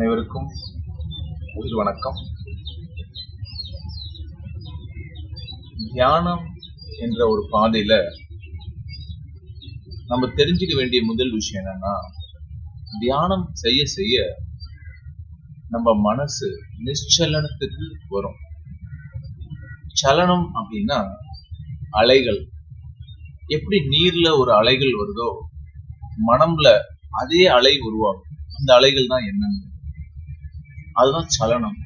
அனைவருக்கும் உயிர் வணக்கம். தியானம் என்ற ஒரு பாதையில நம்ம தெரிஞ்சுக்க வேண்டிய முதல் விஷயம் என்னன்னா தியானம் செய்ய செய்ய நம்ம மனசு நிச்சலனத்துக்கு வரும். சலனம் அப்படின்னா அலைகள். எப்படி நீர்ல ஒரு அலைகள் வருதோ மனம்ல அதே அலை உருவாகும். அந்த அலைகள் தான் என்னன்னு அதுதான் சலனம்.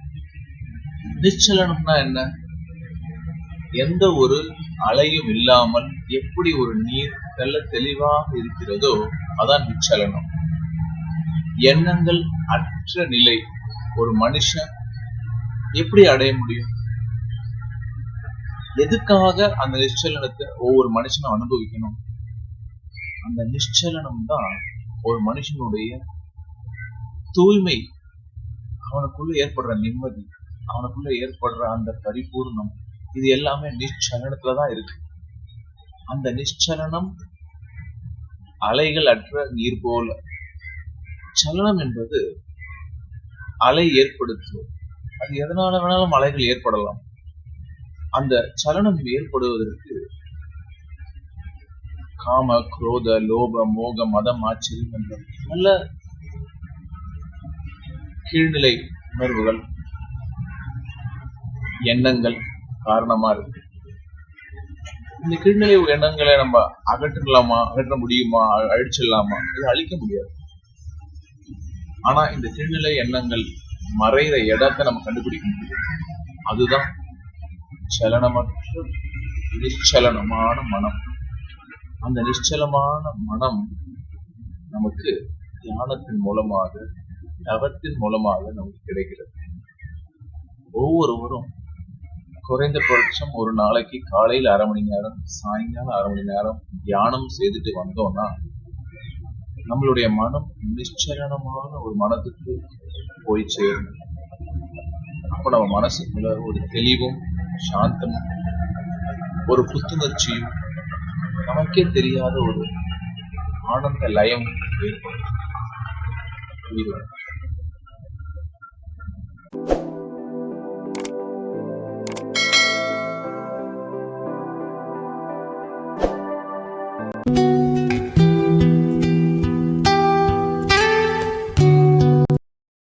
நிச்சலனம்னா என்ன? எந்த ஒரு அலையும் இல்லாமல் எப்படி ஒரு நீர் தெல்ல தெளிவாக இருக்கிறதோ அதான் நிச்சலனம். எண்ணங்கள் அற்ற நிலை ஒரு மனுஷன் எப்படி அடைய முடியும்? எதுக்காக அந்த நிச்சலனத்தை ஒவ்வொரு மனுஷனும் அனுபவிக்கணும்? அந்த நிச்சலனம் தான் ஒரு மனுஷனுடைய தூய்மை அவனுக்குள்ள ஏற்படுற நிம்மதி அவனுக்குள்ள ஏற்படுற அந்த பரிபூர்ணம் இது எல்லாமே நிச்சலனத்துலதான் இருக்கு. அந்த நிச்சலனம் அலைகள் அற்ற நீர் போல. சலனம் என்பது அலை ஏற்படுத்தும். அது எதனால வேணாலும் அலைகள் ஏற்படலாம். அந்த சலனம் ஏற்படுவதற்கு காம குரோத லோப மோக மதம் ஆச்சரியம் என்ற பல கீழ்நிலை உணர்வுகள் எண்ணங்கள் காரணமா இருக்கு. இந்த கீழ்நிலை எண்ணங்களை நம்ம அகற்றலாமா அகற்ற முடியுமா அழிச்சிடலாமா? இது அழிக்க முடியாது. ஆனா இந்த கீழ்நிலை எண்ணங்கள் மறைகிற இடத்தை நம்ம கண்டுபிடிக்க முடியும். அதுதான் சலனமற்ற நிச்சலனமான மனம். அந்த நிச்சலமான மனம் நமக்கு தியானத்தின் மூலமாக தவத்தின் மூலமாக நமக்கு கிடைக்கிறது. ஒவ்வொருவரும் குறைந்தபட்சம் ஒரு நாளைக்கு காலையில் அரை மணி நேரம் சாயங்காலம் அரை மணி நேரம் தியானம் செய்துட்டு வந்தோம்னா நம்மளுடைய மனம் நிச்சலனமான ஒரு மனதுக்கு போய் சேரும். அப்ப நம்ம மனசுக்குள்ள ஒரு தெளிவும் சாந்தமும் ஒரு புத்துணர்ச்சியும் நமக்கே தெரியாத ஒரு ஆனந்த லயம் ஏற்படும். thank you